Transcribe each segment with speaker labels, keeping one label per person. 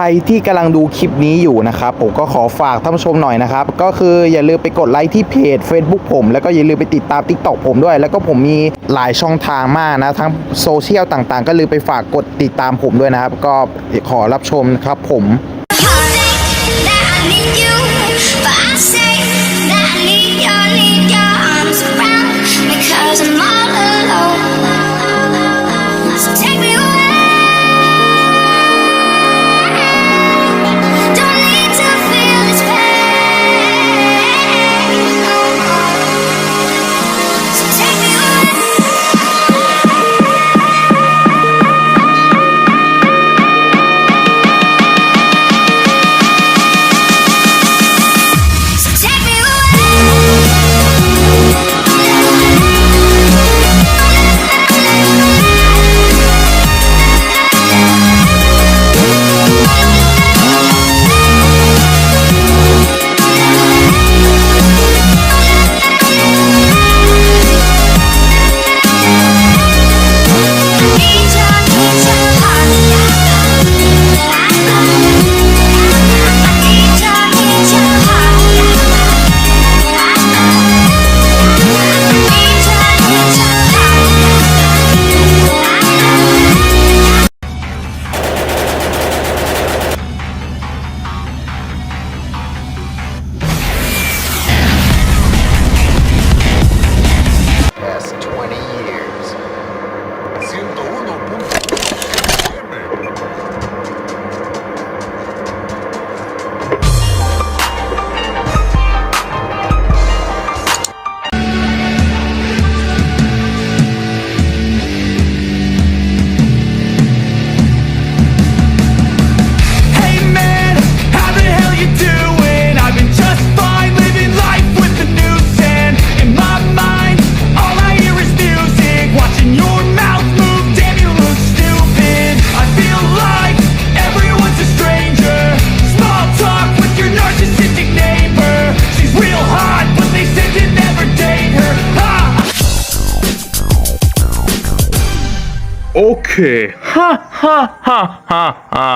Speaker 1: รที่กำลังดูคลิปนี้อยู่นะครับผมก็ขอฝากท่านผู้ชมหน่อยนะครับ ก็คืออย่าลืมไปกดไลค์ที่เพจ Facebook ผม แล้วก็อย่าลืมไปติดตาม TikTok ผมด้วย แล้วก็ผมมีหลายช่องทางมากนะทั้งโซเชียลต่างๆ ก็ลืมไปฝากกดติดตามผมด้วยนะครับ ก็ขอรับชมครับผม
Speaker 2: that I
Speaker 3: ฮ่าฮ่าฮ่าฮ่าฮ่า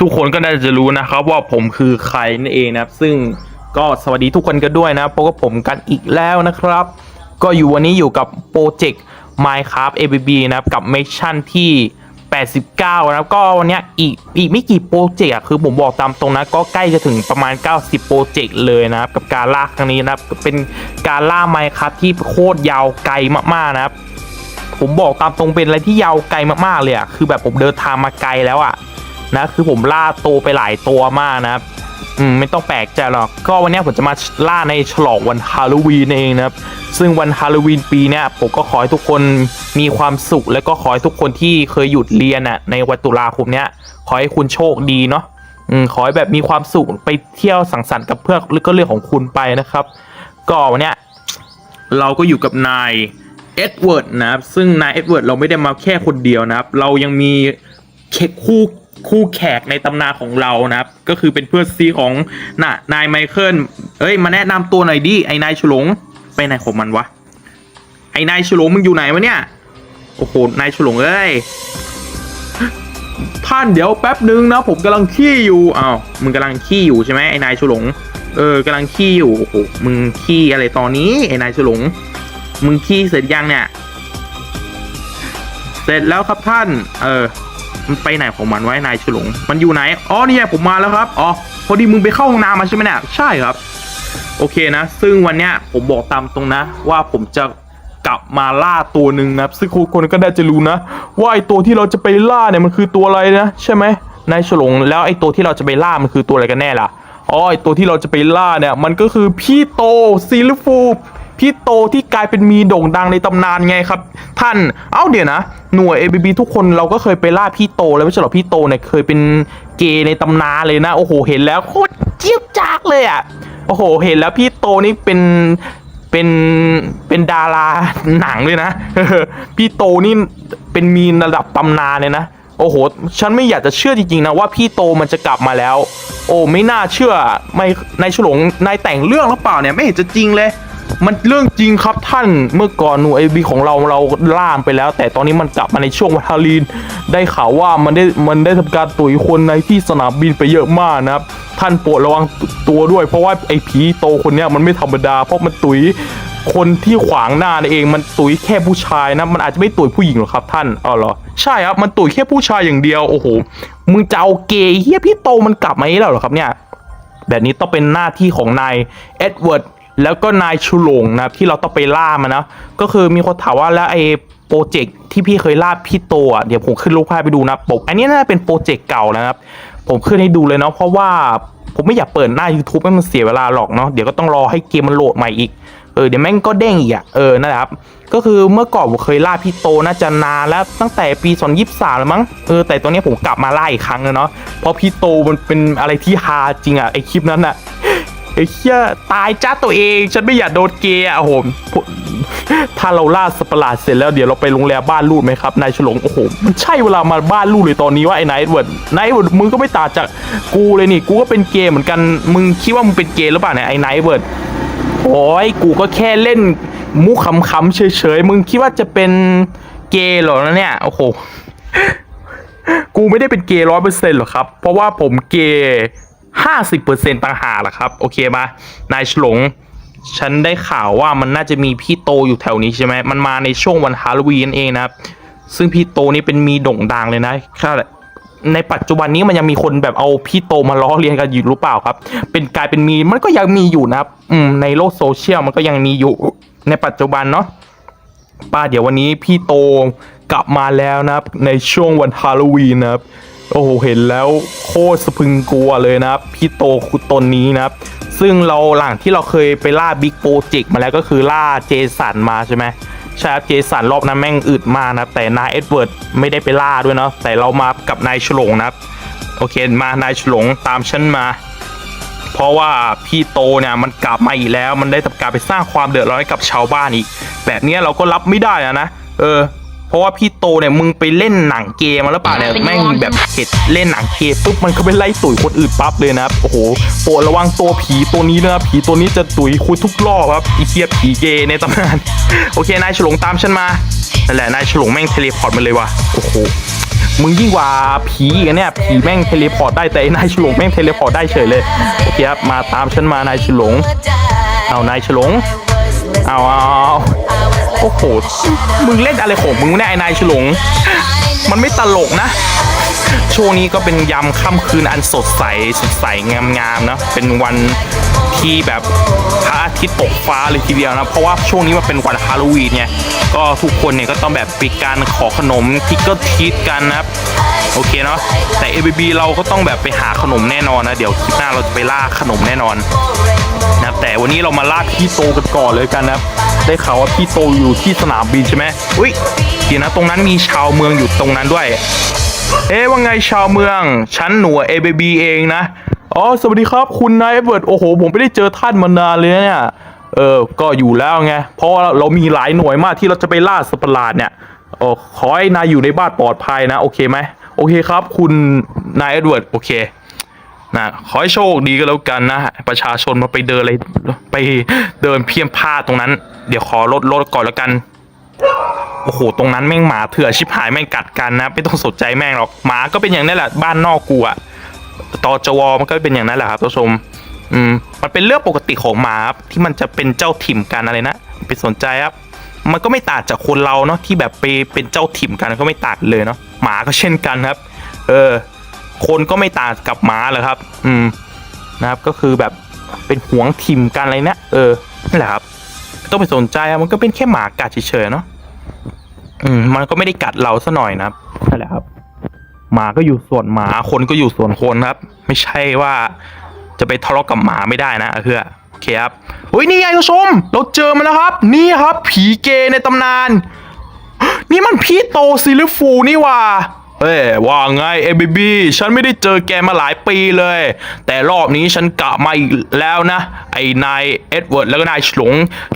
Speaker 3: ทุกคนก็น่าจะรู้นะครับว่าผมคือใครนั่นเองนะครับ ซึ่งก็สวัสดีทุกคนกันด้วยนะพบกับผมกันอีกแล้วนะครับ ก็อยู่วันนี้อยู่กับโปรเจกต์ Minecraft ABB นะครับกับเมชชั่นที่ 89 นะครับ ก็วันนี้อีกอีกไม่กี่โปรเจกต์อะคือผมบอกตามตรงนะ ก็ใกล้จะถึงประมาณ 90 โปรเจกต์เลยนะครับ กับการล่าครั้งนี้นะครับ เป็นการล่า Minecraft ที่โคตรยาวไกลมากๆนะครับ ผมบอกตามตรงเป็นอะไรที่ยาวไกลมากๆเลยอะคือแบบผมเดินทางมาไกลแล้วอะนะคือผมล่าโตวไปหลายตัวมากนะครับอืมไม่ต้องแปลกใจหรอก ก็วันนี้ผมจะมาล่าในฉลองวันฮาโลวีนเองนะครับ ซึ่งวันฮาโลวีนปีเนี้ยผมก็ขอให้ทุกคนมีความสุข และก็ขอให้ทุกคนที่เคยหยุดเรียนอะในวันตุลาคมเนี้ย ขอให้คุณโชคดีเนาะอืมขอให้แบบมีความสุขไปเที่ยวสังสรรค์กับเพื่อนหรือก็เรื่องของคุณไปนะครับ ก็วันเนี้ยเราก็อยู่กับนาย เอ็ดเวิร์ดนะครับ ซึ่งนายเอ็ดเวิร์ดเราไม่ได้มาแค่คนเดียวนะครับ เรายังมีเคคู่คู่แขกในตำนานของเรานะครับ ก็คือเป็นเพื่อนซีของน่ะนายไมเคิลเอ้ย มาแนะนำตัวหน่อยดิไอ้นายฉลงไปไหนของมันวะไอ้นายฉลงมึงอยู่ไหนวะเนี่ยโอ้โหนายฉลงเอ้ยท่านเดี๋ยวแป๊บนึงนะ ผมกำลังขี้อยู่อ้าวมึงกำลังขี้อยู่ใช่ไหมไอ้นายฉลงเออกำลังขี้อยู่โอ้โหมึงขี้อะไรตอนนี้ไอ้นายฉลง มึงขี้เสร็จยังเนี่ย เสร็จแล้วครับท่าน เออ มันไปไหนของมันไว้นายฉลง มันอยู่ไหน อ๋อนี่ไงผมมาแล้วครับ อ๋อ พอดีมึงไปเข้าห้องน้ำมาใช่ไหมเนี่ย ใช่ครับ โอเคนะ ซึ่งวันเนี้ยผมบอกตามตรงนะ ว่าผมจะกลับมาล่าตัวหนึ่งนะซึ่งทุกคนก็ได้จะรู้นะ ว่าไอตัวที่เราจะไปล่าเนี่ยมันคือตัวอะไรนะ ใช่ไหมนายฉลงแล้วไอตัวที่เราจะไปล่ามันคือตัวอะไรกันแน่ล่ะอ๋อไอตัวที่เราจะไปล่าเนี่ย มันก็คือพี่โตซิลฟู พี่โตที่กลายเป็นมีโด่งดังในตำนานไงครับ ท่าน เอ้าเดี๋ยวนะ หน่วย ABB ทุกคนเราก็เคยไปล่าพี่โตแล้วไม่ใช่หรอพี่โตเนี่ยเคยเป็นเกย์ในตำนานเลยนะ โอ้โห เห็นแล้วโคตรเจี๊ยบจากเลยอะ โอ้โห เห็นแล้วพี่โตนี่เป็นเป็นเป็นดาราหนังเลยนะ พี่โตนี่เป็นมีนระดับตำนานเลยนะ โอ้โห ฉันไม่อยากจะเชื่อจริงๆนะว่าพี่โตมันจะกลับมาแล้ว โอ้ไม่น่าเชื่อไม่นายฉลองนายแต่งเรื่องหรือเปล่าเนี่ยไม่เห็นจะจริงเลย มันเรื่องจริงครับท่านเมื่อก่อนหนูไอบีของเราเราล่ามไปแล้ว แต่ตอนนี้มันกลับมาในช่วงวันฮาลีนได้ข่าวว่ามันได้มันได้ทำการตุ๋ยคนในที่สนามบินไปเยอะมากนะครับท่านโปรดระวังตัวด้วย เพราะว่าไอ้ผีโตคนเนี้ยมันไม่ธรรมดา เพราะมันตุ๋ยคนที่ขวางหน้านั่นเองมันตุ๋ยแค่ผู้ชายนะมันอาจจะไม่ตุ๋ยผู้หญิงหรอกครับท่านอ๋อเหรอใช่ครับมันตุ๋ยแค่ผู้ชายอย่างเดียวโอ้โหมึงจะเอาเกย์เฮียพี่โตมันกลับมาอีกแล้วเหรอครับเนี่ยแบบนี้ต้องเป็นหน้าที่ของนายเอ็ดเวิร์ด แล้วก็นายชูหลงนะครับที่เราต้องไปล่ามันนะ ก็คือมีคนถามว่าแล้วไอ้โปรเจกต์ที่พี่เคยล่าพี่โตอะเดี๋ยวผมขึ้นรูปภาพไปดูนะปกอันนี้น่าจะเป็นโปรเจกต์เก่านะครับ ผมขึ้นให้ดูเลยเนาะเพราะว่าผมไม่อยากเปิดหน้า YouTube ให้มันเสียเวลาหรอกเนาะเดี๋ยวก็ต้องรอให้เกมมันโหลดใหม่อีกเออเดี๋ยวแม่งก็เด้งอีกอะเออนั่นแหละครับก็คือเมื่อก่อนผมเคยล่าพี่โตน่าจะนานแล้วตั้งแต่ปี2023แล้วมั้งเออแต่ตอนนี้ผมกลับมาล่าอีกครั้งแล้วเนาะเพราะพี่โตมันเป็นอะไรที่ฮาจริงอะไอคลิปนั้นอะ ไอ้เหี้ยตายจ้าตัวเอง ฉันไม่อยากโดนเกย์อะโอ้โหผมถ้าเราล่าสัตว์ประหลาดเสร็จแล้วเดี๋ยวเราไปโรงแรมบ้านลูดไหมครับนายฉลงโอ้โหมันใช่เวลามาบ้านลูดเลยตอนนี้ว่าไอ้นายเวิร์ดนายเวิร์ดมึงก็ไม่ต่างจากกูเลยนี่ กูก็เป็นเกย์เหมือนกันมึงคิดว่ามึงเป็นเกย์หรือเปล่าเนี่ยไอ้นายเวิร์ดโอ้ยกูก็แค่เล่นมุกขำๆเฉยๆมึงคิดว่าจะเป็นเกย์หรอนะเนี่ยโอ้โหกูไม่ได้เป็นเกย์ร้อยเปอร์เซ็นต์หรอกครับ เพราะว่าผมเกย์ ห้าสิบเปอร์เซ็นต์ต่างหากแหละครับ โอเคมานายฉลง ฉันได้ข่าวว่ามันน่าจะมีพี่โตอยู่แถวนี้ใช่ไหมมันมาในช่วงวันฮาโลวีนเองนะครับ ซึ่งพี่โตนี่เป็นมีโด่งดังเลยนะค่ในปัจจุบันนี้มันยังมีคนแบบเอาพี่โตมาล้อเลียนกันอยู่หรือเปล่าครับ เป็นกลายเป็นมีมันก็ยังมีอยู่นะครับ อืมในโลกโซเชียลมันก็ยังมีอยู่ในปัจจุบันเนาะป้าเดี๋ยววันนี้พี่โตกลับมาแล้วนะครับ ในช่วงวันฮาโลวีนนะครับ โอ้โหเห็นแล้วโคตรสะพึงกลัวเลยนะครับพี่โตคือตนนี้นะครับ ซึ่งเราหลังที่เราเคยไปล่าบิ๊กโปรเจกต์มาแล้วก็คือล่าเจสันมาใช่ไหมใช่ครับเจสันรอบนั้นแม่งอึดมากนะแต่นายเอ็ดเวิร์ดไม่ได้ไปล่าด้วยเนาะแต่เรามากับนายฉลงนะครับโอเคมานายฉลงตามฉันมา เพราะว่าพี่โตเนี่ยมันกลับมาอีกแล้ว มันได้ทำการไปสร้างความเดือดร้อนให้กับชาวบ้านอีก แบบนี้เราก็รับไม่ได้อะนะเออ เพราะว่าพี่โตเนี่ยมึงไปเล่นหนังเกมมาแล้วเปล่าเนี่ยแม่งแบบเห็ดเล่นหนังเกมปุ๊บมันก็ไปไล่ตุ๋ยคนอื่นปั๊บเลยนะครับโอ้โหโปรดระวังตัวผีตัวนี้นะครับผีตัวนี้จะตุ๋ยคุณทุกรอบครับอีเทียผีเกย์ในตำนานโอเคนายฉลงตามฉันมานั่นแหละนายฉลงแม่งเทเลพอร์ตมาเลยว่ะโอ้โหมึงยิ่งกว่าผีอีกันเนี่ยผีแม่งเทเลพอร์ตได้แต่ไอ้นายฉลงแม่งเทเลพอร์ตได้เฉยเลยโอเคครับมาตามฉันมานายฉลงเอานายฉลงเอาเอาเอา โอ้โห มึงเล่นอะไรของมึงเนี่ยไอ้นายฉลง มันไม่ตลกนะ ช่วงนี้ก็เป็นยามค่ำคืนอันสดใสสดใสงามๆนะ เป็นวันที่แบบพระอาทิตย์ตกฟ้าเลยทีเดียวนะ เพราะว่าช่วงนี้มันเป็นวันฮาโลวีนเนี่ยก็ทุกคนเนี่ยก็ต้องแบบไปการขอขนมทิกเกอร์ทีสกันนะครับ โอเคเนาะแต่ a b b เราก็ต้องแบบไปหาขนมแน่นอนนะ เดี๋ยวคลิปหน้าเราจะไปล่าขนมแน่นอนนะแต่วันนี้เรามาล่าพี่โตกันก่อนเลยกันนะครับ ได้ข่าวว่าพี่โตอยู่ที่สนามบินใช่ไหมอุ้ยเดี๋ยวนะตรงนั้นมีชาวเมืองอยู่ตรงนั้นด้วย เอ๊ะว่าไงชาวเมือง ฉันหนูเอเบบีเองนะ อ๋อ สวัสดีครับคุณนายเอเวิร์ดโอ้โห ผมไม่ได้เจอท่านมานานเลยเนี่ย เออ ก็อยู่แล้วไง เพราะว่าเรามีหลายหน่วยมากที่เราจะไปล่าสัตว์ประหลาดเนี่ยโอ้ขอให้นายอยู่ในบ้านปลอดภัยนะ โอเคไหม โอเคครับ คุณนายเอ็ดเวิร์ด โอเค นะขอให้โชคดีก็แล้วกันนะ ประชาชนมาไปเดินอะไรไปเดินเพียมพลาดตรงนั้น เดี๋ยวขอลดลดก่อนแล้วกันโอ้โห ตรงนั้นแม่งหมาเถื่อชิบหายแม่งกัดกันนะ ไม่ต้องสนใจแม่งหรอก หมาก็เป็นอย่างนั้นแหละ บ้านนอกกูอะตอจวมันก็เป็นอย่างนั้นแหละครับท่านผู้ชม อืม มันเป็นเรื่องปกติของหมาครับที่มันจะเป็นเจ้าถิ่มกันอะไรนะไปสนใจครับ มันก็ไม่ต่างจากคนเราเนาะที่แบบไปเป็นเจ้าถิ่มกันก็ไม่ต่างเลยเนาะ หมาก็เช่นกันครับ เออ คนก็ไม่ต่างกับหมาเลยครับ อืมนะครับก็คือแบบเป็นหวงถิ่มกันอะไรเนี่ยเออนั่นแหละครับไม่ต้องไปสนใจอะมันก็เป็นแค่หมากัดเฉยๆเนาะอืมมันก็ไม่ได้กัดเราซะหน่อยนะครับนั่นแหละครับ หมาก็อยู่ส่วนหมาคนก็อยู่ส่วนคนครับ ไม่ใช่ว่าจะไปทะเลาะกับหมาไม่ได้นะเพื่อโอเคครับเฮ้ยนี่ไงผู้ชมเราเจอมันแล้วครับ นี่ครับ ผีเกย์ในตำนาน นี่มันพี่โตซิลิฟูนี่หว่า เอ้ยว่าไงเอบีบีฉันไม่ได้เจอแกมาหลายปีเลย แต่รอบนี้ฉันกะมาอีกแล้วนะ ไอ้นายเอ็ดเวิร์ดแล้วก็นายฉลง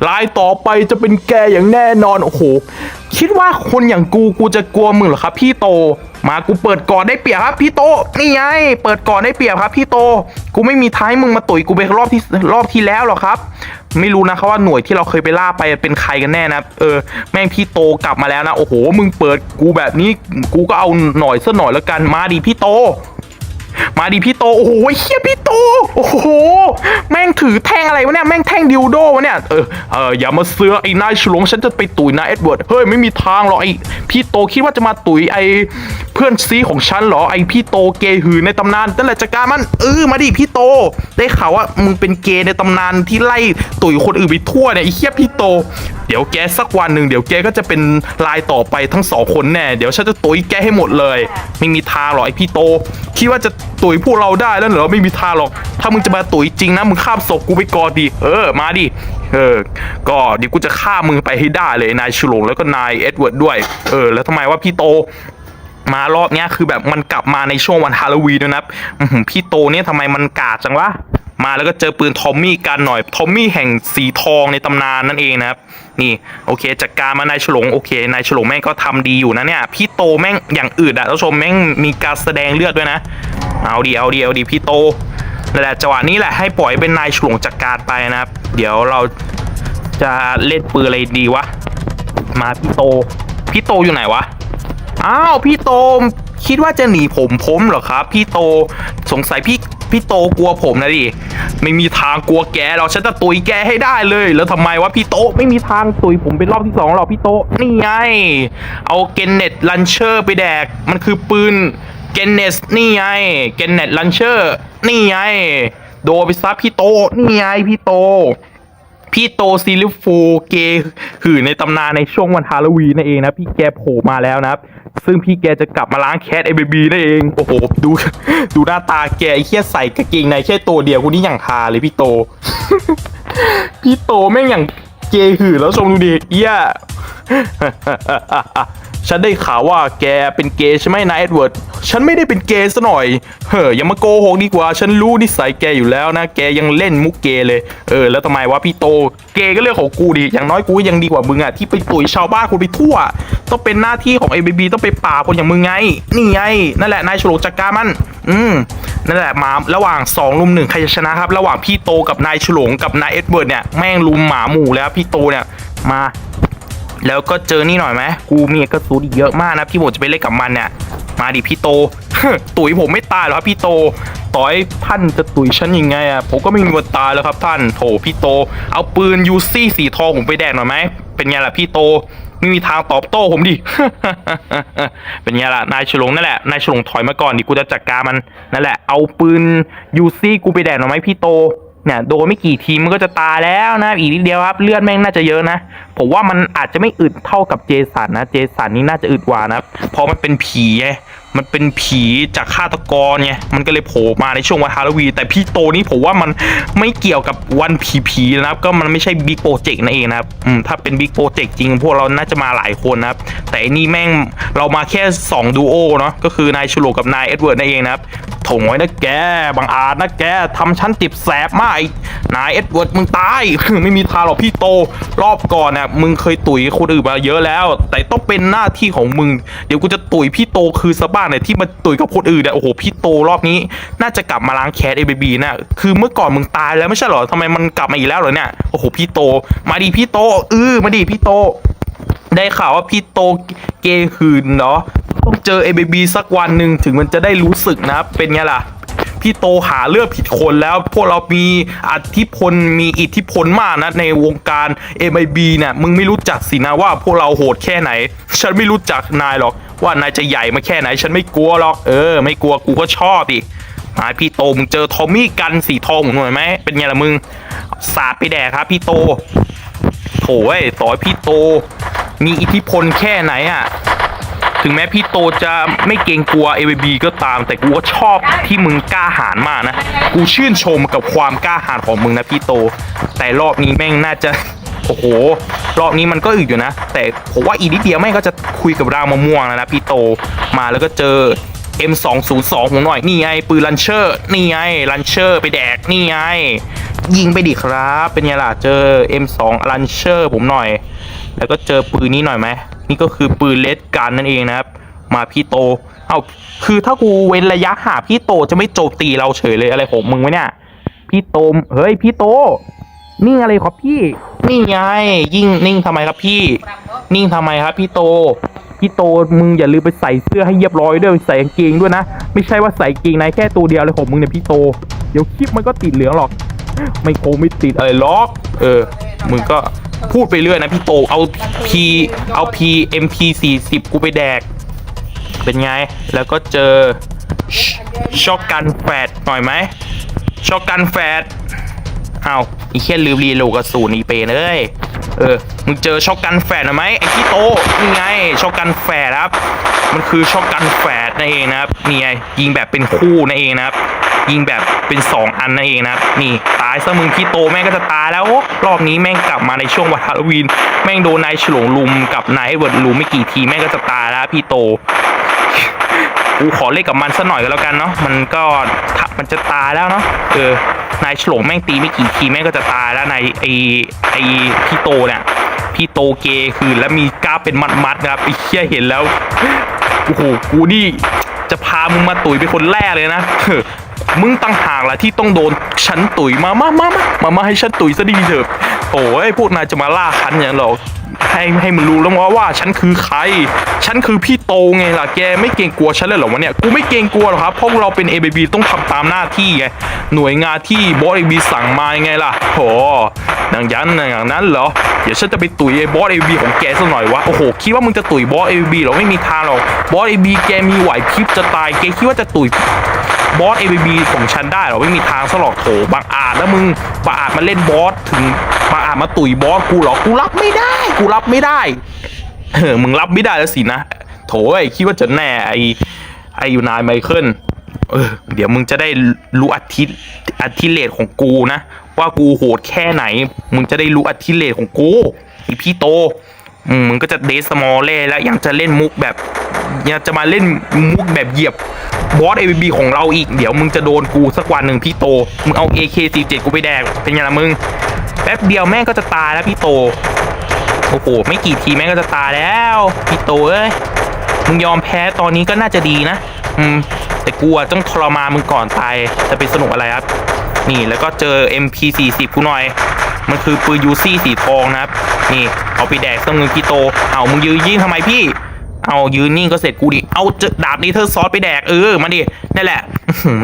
Speaker 3: รายต่อไปจะเป็นแกอย่างแน่นอน โอ้โห คิดว่าคนอย่างกูกูจะกลัวมึงเหรอครับ พี่โต มากูเปิดก่อนได้เปรียบครับ พี่โตนี่ไงเปิดก่อนได้เปรียบครับ พี่โต กูไม่มีท้ายมึงมาตุ๋ยกูไปรอบที่รอบที่แล้วหรอกครับ ไม่รู้นะครับว่าหน่วยที่เราเคยไปล่าไปเป็นใครกันแน่นะเออแม่งพี่โตกลับมาแล้วนะโอ้โห มึงเปิดกูแบบนี้กูก็เอาหน่อยซะหน่อยแล้วกันมาดิพี่โต มาดิพี่โต โอ้โหเฮียพี่โต โอ้โห แม่งถือแท่งอะไรวะเนี่ย แม่งแท่งดิวโดวะเนี่ย เออ เออ อย่ามาเสือไอ้นายฉลงฉันจะไปตุ๋ยนายเอ็ดเวิร์ด เฮ้ย ไม่มีทางหรอกไอ้พี่โตคิดว่าจะมาตุ๋ยไอ้เพื่อนซีของฉันเหรอ ไอ้พี่โตเกย์หือในตำนานนั่นแหละจัดการมัน เออ มาดิพี่โต ได้ข่าวว่ามึงเป็นเกย์ในตำนานที่ไล่ตุ๋ยคนอื่นไปทั่วเนี่ยไอ้เฮียพี่โต เดี๋ยวแกสักวันหนึ่งเดี๋ยวแกก็จะเป็นลายต่อไปทั้งสองคนแน่ เดี๋ยวฉันจะตุ๋ยแกให้หมดเลย ไม่มีทางหรอกไอพี่โต คิดว่าจะ ตุ๋ยพวกเราได้แล้วเหรอไม่มีทางหรอก ถ้ามึงจะมาตุ๋ยจริงนะมึงข้ามศพกูไปก่อนดิเออมาดิเออ ก็เดี๋ยวกูจะฆ่ามึงไปให้ได้เลยนายฉลงแล้วก็นายเอ็ดเวิร์ดด้วย เออ แล้วทำไมว่าพี่โตมารอบเนี้ยคือแบบมันกลับมาในช่วงวันฮาโลวีนด้วยนะครับพี่โตเนี่ยทำไมมันกาดจังวะมาแล้วก็เจอปืนทอมมี่กันหน่อย ทอมมี่แห่งสีทองในตำนานนั่นเองนะครับ นี่โอเคจัดการมานายฉลงโอเคนายฉลงแม่งก็ทำดีอยู่นะเนี่ย พี่โตแม่งอย่างอื่นอะท่านผู้ชมแม่งมีการแสดงเลือดด้วยนะ เอาดีเอาดีเอาดีพี่โตนั่นแหละจังหวะนี้แหละให้ปล่อยเป็นนายฉลงจัดการไปนะครับ เดี๋ยวเราจะเล่นปืนอะไรดีวะ มาพี่โต พี่โตอยู่ไหนวะ อ้าวพี่โตคิดว่าจะหนีผมผมเหรอครับ พี่โตสงสัยพี่พี่โตกลัวผมนะดิ ไม่มีทางกลัวแกเราฉันจะตุยแกให้ได้เลย แล้วทำไมวะพี่โตไม่มีทางตุยผมเป็นรอบที่สองหรอกพี่โตนี่ไง เอาเกนเน็ตลันเชอร์ไปแดก มันคือปืน เกนเนสนี่ไง เกนเนตลันเชอร์ นี่ไง โดไปซับพี่โต นี่ไงพี่โต พี่โตซิลิฟูเกหือในตำนานในช่วงวันฮาโลวีนนั่นเองนะ พี่แกโผล่มาแล้วนะครับ ซึ่งพี่แกจะกลับมาล้างแคสไอเบบีนั่นเอง โอ้โห ดู ดูหน้าตาแกไอ้เคี้ยใส่กางเกงในแค่ตัวเดียวกูนี่อย่างฮาเลยพี่โต พี่โตแม่งอย่างเกหือแล้วชมดูดิเอี้ย ฉันได้ข่าวว่าแกเป็นเกย์ใช่ไหมนายเอ็ดเวิร์ด ฉันไม่ได้เป็นเกย์ซะหน่อย เฮ้ยอย่ามาโกหกดีกว่า ฉันรู้นิสัยแกอยู่แล้วนะ แกยังเล่นมุกเกย์เลย เออ แล้วทำไมวะพี่โต เกย์ก็เรื่องของกูดิ อย่างน้อยกูยังดีกว่ามึงอะที่ไปตุ๋ยชาวบ้านคนไปทั่ว ต้องเป็นหน้าที่ของไอ้บีบีต้องไปป่าคนอย่างมึงไง นี่ไง นั่นแหละนายฉลองจักการมัน อืมนั่นแหละมาระหว่าง2ลุมหนึ่งใครจะชนะครับ ระหว่างพี่โตกับนายฉลงกับนายเอ็ดเวิร์ดเนี่ยแม่งลุมหมาหมู่แล้วพี่โตเนี่ยมา แล้วก็เจอนี่หน่อยไหมกูมีกระสุนเยอะมากนะพี่ผมจะไปเล่นกับมันเนี่ยมาดิพี่โตตุ๋ยผมไม่ตายหรอครับพี่โต ต่อยท่านจะตุ๋ยฉันยังไงอะผมก็ไม่มีวันตายแล้วครับท่านโถพี่โต เอาปืนยูซี่สีทองผมไปแดกหน่อยไหมเป็นไงล่ะพี่โตไม่มีทางตอบโต้ผมดิ เป็นไงล่ะ นายฉลงนั่นแหละ นายฉลงถอยมาก่อนดิ กูจะจัดการมัน นั่นแหละ เอาปืนยูซี่กูไปแดกหน่อยไหมพี่โต เนี่ยโดนไม่กี่ทีมันก็จะตายแล้วนะ อีกนิดเดียวครับเลือดแม่งน่าจะเยอะนะ ผมว่ามันอาจจะไม่อึดเท่ากับเจสันนะ เจสันนี่น่าจะอึดกว่านะเพราะมันเป็นผีไง มันเป็นผีจากฆาตกรไงมันก็เลยโผล่มาในช่วงวันฮาโลวีนแต่พี่โตนี่ผมว่ามันไม่เกี่ยวกับวันผีๆนะครับ ก็มันไม่ใช่บิ๊กโปรเจกต์นั่นเองนะครับอืมถ้าเป็นบิ๊กโปรเจกต์จริง พวกเราน่าจะมาหลายคนนะครับ แต่อันนี่แม่งเรามาแค่ 2 ดูโอเนาะก็คือนายชูโลกับนายเอ็ดเวิร์ดนั่นเองนะครับโถงไว้นะแกบังอาจนะแกทำฉันติดแสบมากนายเอ็ดเวิร์ดมึงตายไม่มีทางหรอกพี่โตรอบก่อนนะมึงเคยตุ๋ยคนอื่นมาเยอะแล้ว แต่ต้องเป็นหน้าที่ของมึง เดี๋ยวกูจะตุ๋ยพี่โตคือสบ้างเนี่ยที่มาตุยกับคนอื่นเนี่ยโอ้โหพี่โตรอบนี้ น่าจะกลับมาล้างแคสเอเบบีนะคือเมื่อก่อนมึงตายแล้วไม่ใช่เหรอทำไมมันกลับมาอีกแล้วเหรอเนี่ยโอ้โหพี่โต มาดีพี่โตเออมาดีพี่โต ได้ข่าวว่าพี่โตเกย์หืนเนาะต้องเจอเอเบบีสักวันหนึ่งถึงมันจะได้รู้สึกนะเป็นไงล่ะ พี่โตหาเลือกผิดคนแล้วพวกเรามีอิทธิพลมีอิทธิพลมากนะในวงการ MIB เนี่ยมึงไม่รู้จักสินะว่าพวกเราโหดแค่ไหน ฉันไม่รู้จักนายหรอกว่านายจะใหญ่มาแค่ไหน ฉันไม่กลัวหรอกเออ ไม่กลัวกูก็ชอบดิมาพี่โตมึงเจอทอมมี่กันสีทองหน่อยไหมเป็นไงล่ะมึงสาดไปแดกครับพี่โตโถ่เอ้ยต่อให้พี่โต มีอิทธิพลแค่ไหนอะ ถึงแม้พี่โตจะไม่เกรงกลัว a อ b ก็ตาม แต่กูก็ชอบที่มึงกล้าหาญมากนะ กูชื่นชมกับความกล้าหาญของมึงนะพี่โต แต่รอบนี้แม่งน่าจะ โอ้โห รอบนี้มันก็อึดอยู่นะ แต่ผมว่าอีกนิดเดียวแม่งก็จะคุยกับรางมะม่วงแล้วนะพี่โต มาแล้วก็เจอ M202 ผมหน่อย นี่ไงปืนลันเชอร์ นี่ไงลันเชอร์ไปแดก นี่ไง ยิงไปดิครับ เป็นไงล่ะ เจอ M2 ลันเชอร์ผมหน่อย แล้วก็เจอปืนนี้หน่อยไหม นี่ก็คือปืนเลดกันนั่นเองนะครับ มาพี่โต เอาคือถ้ากูเว้นระยะห่างพี่โตจะไม่โจมตีเราเฉยเลยอะไรของมึงวะเนี่ย พี่โตมเฮ้ยพี่โต นิ่งอะไรครับพี่ นี่ไงยิ่งนิ่งทำไมครับพี่ นิ่งทำไมครับพี่โต พี่โตมึงอย่าลืมไปใส่เสื้อให้เรียบร้อยด้วยใส่กางเกงด้วยนะ ไม่ใช่ว่าใส่กางเกงในแค่ตัวเดียวเลยของมึงเนี่ยพี่โต เดี๋ยวคลิปมันก็ติดเหลืองหรอก ไม่โคงไม่ติดอะไรหรอก เออ มึงก็ พูดไปเรื่อยนะพี่โต เอาพีเอาพีเอ็มพีสี่สิบกูไปแดก เป็นไง แล้วก็เจอช็อกกันแฟดหน่อยไหมช็อกกันแฟดเอาอีแค่ลืมรีโลกระสุนอีเปนเลย เออ มึงเจอช็อกกันแฟดไหมไอ้พี่โตนี่ไงช็อกกันแฟดครับ มันคือช็อกกันแฟดนั่นเองนะครับ นี่ไงยิงแบบเป็นคู่นั่นเองนะครับ ยิงแบบเป็นสองอันนั่นเองนะครับ นี่ตายซะมึงพี่โตแม่งก็จะตายแล้ว รอบนี้แม่งกลับมาในช่วงวันฮาโลวีน แม่งโดนนายฉลองลุมกับนายเวิร์ดลุมไม่กี่ทีแม่งก็จะตายแล้วพี่โต กูขอเล่นกับมันสักหน่อยก็แล้วกันเนาะมันก็มันจะตายแล้วเนาะเออนายฉลงแม่งตีไม่กี่ทีแม่งก็จะตายแล้วนายไอไอพี่โตเนี่ยพี่โตเกย์คือแล้วมีกล้าเป็นมัดๆนะครับไอ้เชี่ยเห็นแล้วโอ้โหกูนี่จะพามึงมาตุ๋ยเป็นคนแรกเลยนะ มึงตั้งห่างละที่ต้องโดนฉันตุ๋ยมามามามามามาให้ฉันตุ๋ยซะดีเถอะโอ้ยพวกนายจะมาล่าคันอย่างหรอให้ให้มันรู้แล้วว่าว่าฉันคือใคร ฉันคือพี่โตไงล่ะแกไม่เกรงกลัวฉันเลยเหรอวะเนี่ยกูไม่เกรงกลัวหรอกครับเพราะเราเป็น ABB ต้องทำตามหน้าที่ไงหน่วยงานที่บอส ABB สั่งมาไงล่ะโหอย่างนั้นอย่างนั้นเหรอเดี๋ยวฉันจะไปตุ๋ยไอ้บอส ABB ของแกสักหน่อยวะโอ้โหคิดว่ามึงจะตุ๋ยบอส ABB เหรอไม่มีทางหรอกบอส ABB แกมีไหวพริบจะตายแกคิดว่าจะตุ๋ย บอส ABB ของฉันได้เหรอไม่มีทางสลอกโถบางอาจแล้วมึงบางอาจมาเล่นบอสถึงบางอาจมาตุยบอสกูเหรอกูรับไม่ได้ กูรับไม่ได้เออมึงรับไม่ได้แล้วสินะโถไอ้คิดว่าจะแน่ไอไอยูนายไมเคิลเออเดี๋ยวมึงจะได้รู้อัติอัติเลตของกูนะ ว่ากูโหดแค่ไหน มึงจะได้รู้อัติเลตของกูไอพี่โต มึงก็จะเดสมอลเล่แล้วยังจะเล่นมุกแบบยังจะมาเล่นมุกแบบเหยียบบอสเอบีของเราอีก เดี๋ยวมึงจะโดนกูสักวันหนึ่งพี่โต มึงเอา AK47 กูไปแดกเป็นไงล่ะมึง แป๊บเดียวแม่งก็จะตายแล้วพี่โต โอ้โห ไม่กี่ทีแม่งก็จะตายแล้ว พี่โตเอ้ย มึงยอมแพ้ตอนนี้ก็น่าจะดีนะ อืม แต่กูอะต้องทรมานมึงก่อนตาย จะไปสนุกอะไรครับ นี่แล้วก็เจอ MP40 กูหน่อย มันคือปืนยูซี่สีทองนะครับ นี่เอาไปแดกซะมึงพี่โต เอามึงยืนยิงทำไมพี่ เอายืนนิ่งก็เสร็จกูดิ เอาจดาบนี้เธอซอสไปแดกเออมาดินั่นแหละ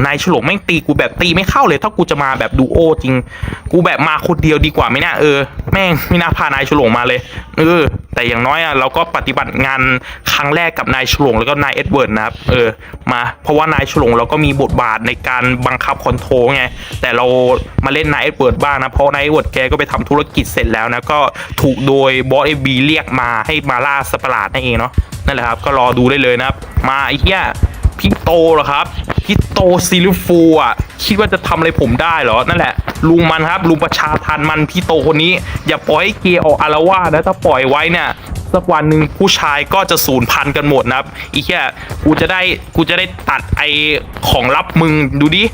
Speaker 3: นายฉลงแม่งตีกูแบบตีไม่เข้าเลย ถ้ากูจะมาแบบดูโอจริง กูแบบมาคนเดียวดีกว่าไหมเนี่ยเออแม่งไม่น่าพานายฉลงมาเลยเออแต่อย่างน้อยอะเราก็ปฏิบัติงานครั้งแรกกับนายฉลงแล้วก็นายเอ็ดเวิร์ดนะครับเออมาเพราะว่านายฉลงเราก็มีบทบาทในการบังคับคอนโทรลไงแต่เรามาเล่นนายเอ็ดเวิร์ดบ้างนะเพราะนายเอ็ดเวิร์ดแกก็ไปทำธุรกิจเสร็จแล้วนะก็ถูกโดยบอสเอบีเรียกมาให้มาล่าสัตว์ประหลาดนั่นเองเนาะ นั่นแหละครับ ก็รอดูได้เลยนะครับ มาไอ้เหี้ยพี่โตเหรอครับพี่โตซิลิฟูอะคิดว่าจะทำอะไรผมได้เหรอ นั่นแหละ ลุงมันครับ ลุงประชาทานมันพี่โตคนนี้ อย่าปล่อยให้เกีย์ออกอารวาสนะถ้าปล่อยไว้เนี่ย สักวันหนึ่งผู้ชายก็จะสูญพันธุ์กันหมดนะครับอีแค่กูจะได้กูจะได้ตัดไอของลับมึงดูดิ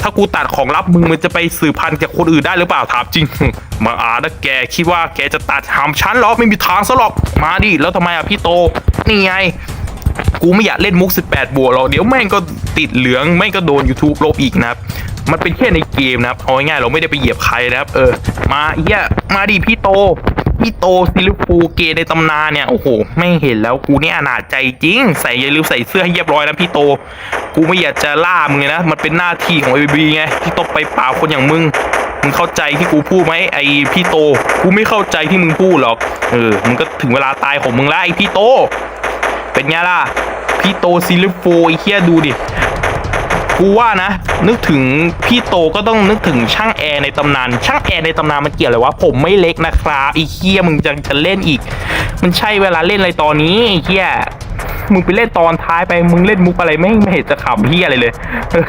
Speaker 3: ถ้ากูตัดของลับมึงมันจะไปสืบพันธุ์กับคนอื่นได้หรือเปล่าถามจริง มาอาถ้าแกคิดว่าแกจะตัดหามฉันเหรอไม่มีทางซะหรอกมาดิแล้วทำไมอะพี่โตนี่ไงกูไม่อยากเล่นมุก 18 บวกหรอกเดี๋ยวแม่งก็ติดเหลืองแม่งก็โดน YouTube ลบอีกนะครับ มันเป็นแค่ในเกมนะครับ เอาง่ายๆเราไม่ได้ไปเหยียบใครนะครับ เออ มาเฮียมาดิพี่โต พี่โตซิลิฟูเกย์ในตำนานเนี่ย โอ้โห ไม่เห็นแล้วกูนี่อนาจใจจริง ใส่อย่าลืมใส่เสื้อให้เรียบร้อยนะพี่โต กูไม่อยากจะล่ามึงเลยนะ มันเป็นหน้าที่ของ ABB ไงที่ต้องไปป่าคนอย่างมึง มึงเข้าใจที่กูพูดไหมไอพี่โต กูไม่เข้าใจที่มึงพูดหรอก เออ มึงก็ถึงเวลาตายของมึงแล้วไอพี่โต เป็นไงล่ะ พี่โตซิลิฟูไอ้เคียดูดิ กูว่านะ นึกถึงพี่โตก็ต้องนึกถึงช่างแอร์ในตำนาน ช่างแอร์ในตำนานมันเกี่ยวอะไรวะผมไม่เล็กนะครับไอ้เคียมึงจะจะเล่นอีก มันใช่เวลาเล่นอะไรตอนนี้ไอ้เคียมึงไปเล่นตอนท้ายไปมึงเล่นมุกอะไรไม่ไม่เห็นจะขำเฮียอะไรเลยเออ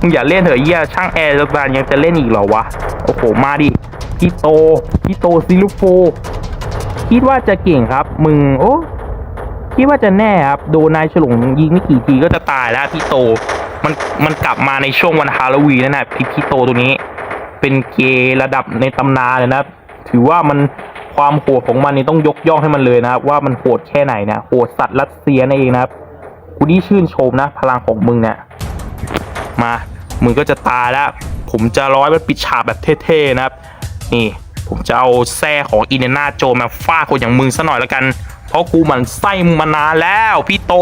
Speaker 3: มึงอย่าเล่นเถอะเฮียช่างแอร์ตำนานยังจะเล่นอีกเหรอวะโอ้โหมาดิพี่โตพี่โตซิลิฟูคิดว่าจะเก่งครับ มึงโอ้คิดว่าจะแน่ครับโดนนายฉลงยิงไม่กี่ทีก็จะตายแล้วพี่โต มันมันกลับมาในช่วงวันฮาโลวีนนะพี่พี่โตตัวนี้ เป็นเกย์ระดับในตำนานเลยนะ ถือว่ามันความโหดของมันนี่ต้องยกย่องให้มันเลยนะครับ ว่ามันโหดแค่ไหนนี่ยโหดสัตว์รัสเซียนั่นเองนะครับกูนี่ชื่นชมนะ พลังของมึงเนี่ยมามึงก็จะตายแล้ว ผมจะร้อยมันปิดฉากแบบเท่ๆนะครับ นี่ผมจะเอาแส้ของอินเนนาโจมาฟาดคนอย่างมึงซะหน่อยละกัน เพราะกูมันไส้มึงมานานแล้วพี่โต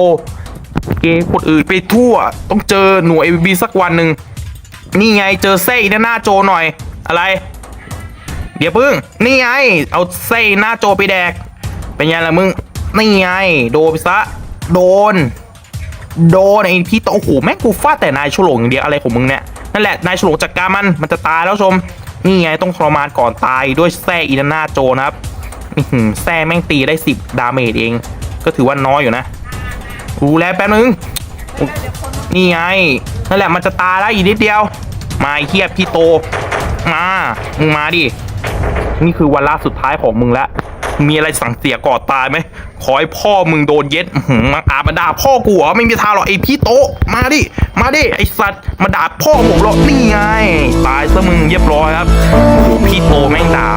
Speaker 3: เกย์คนอื่นไปทั่ว ต้องเจอหน่วย ABB สักวันหนึ่งนี่ไงเจอเส้อินเนน่าโจหน่อย อะไร เดี๋ยวพึ่ง นี่ไง เอาเส้หน้าโจไปแดก เป็นไงล่ะมึง นี่ไง โดนไปซะ โดน โดนไอพี่โตโอ้โหแม่งกูฟาดแต่นายฉลงอย่างเดียวอะไรของมึงเนี่ย นั่นแหละ นายฉลงจัดการมัน มันจะตายแล้วชม นี่ไงต้องทรมานก่อนตายด้วยแส้อินาโจนะครับแส้แม่งตีได้ 10 ดาเมจเอง ก็ถือว่าน้อยอยู่นะ ดูแลแป๊บนึง นี่ไง นั่นแหละมันจะตายแล้วอีกนิดเดียว มาเทียบพี่โต มา มึงมาดิ นี่คือวันล่าสุดท้ายของมึงแล้วมีอะไรสั่งเสียก่อตายไหม ขอให้พ่อมึงโดนเย็ดอื้อหือมาอามาด่าพ่อกูเหรอไม่มีทางหรอกไอพี่โต มาดิ มาดิไอสัตว์ มาด่าพ่อผมหรอกนี่ไง ตายซะมึงเรียบร้อยครับโหพี่โตแม่งด่า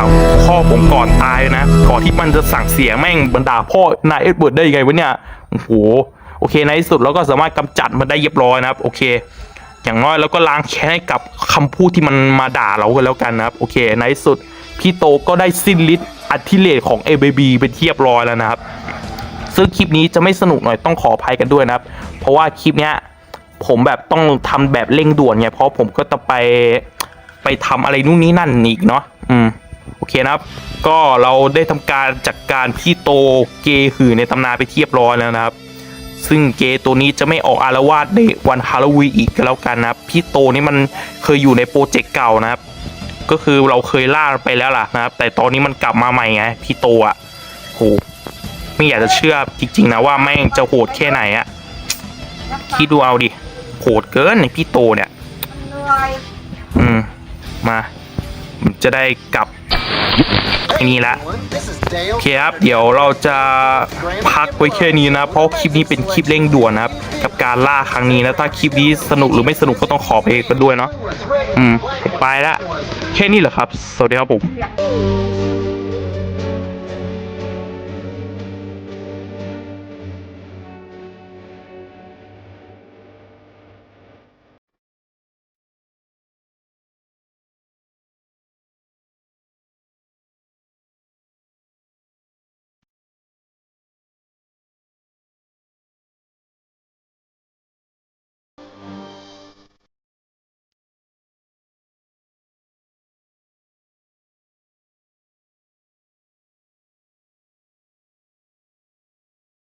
Speaker 3: พ่อผมก่อนตายนะ ก่อนที่มันจะสั่งเสียแม่งมันดาพ่อนายเอ็ดเวิร์ดได้ยังไงวะเนี่ย โอ้โห โอเคในที่สุดเราก็สามารถกำจัดมันได้เรียบร้อยนะครับ โอเค อย่างน้อยเราก็ล้างแค้นให้กับคำพูดที่มันมาด่าเรากันแล้วกันนะครับ โอเค ในที่สุดพี่โตก็ได้สิ้นฤทธิ์อัติเลตของ a b b เป็นเรียบร้อยแล้วนะครับ ซึ่งคลิปนี้จะไม่สนุกหน่อยต้องขออภัยกันด้วยนะครับ เพราะว่าคลิปเนี้ยผมแบบต้องทำแบบเร่งด่วนไงเพราะผมก็จะไปไปทำอะไรนู่นนี่นั่นอีกเนาะอืมโอเคนะครับ ก็เราได้ทำการจัดการพี่โตเกหือในตำนานไปเทียบร้อยแล้วนะครับ ซึ่งเกย์ตัวนี้จะไม่ออกอารวาสในวันฮาโลวีนอีกก็แล้วกันนะครับพี่โตนี่มันเคยอยู่ในโปรเจกต์เก่านะครับ ก็คือเราเคยล่าไปแล้วล่ะนะครับ แต่ตอนนี้มันกลับมาใหม่ไงพี่โตอะโหไม่อยากจะเชื่อจริงๆนะว่าแม่งจะโหดแค่ไหนอะคิดดูเอาดิโหดเกินในพี่โตเนี่ย อืม มาผม จะได้กลับไอ้นี่ละ
Speaker 4: This is Dale.
Speaker 3: โอเคครับ เดี๋ยวเราจะพักไว้แค่นี้นะ เพราะคลิปนี้เป็นคลิปเร่งด่วนนะครับ กับการล่าครั้งนี้นะ ถ้าคลิปนี้สนุกหรือไม่สนุกก็ต้องขอไปกันด้วยเนาะ อืม ไปละ แค่นี้เหรอครับ สวัสดีครับผม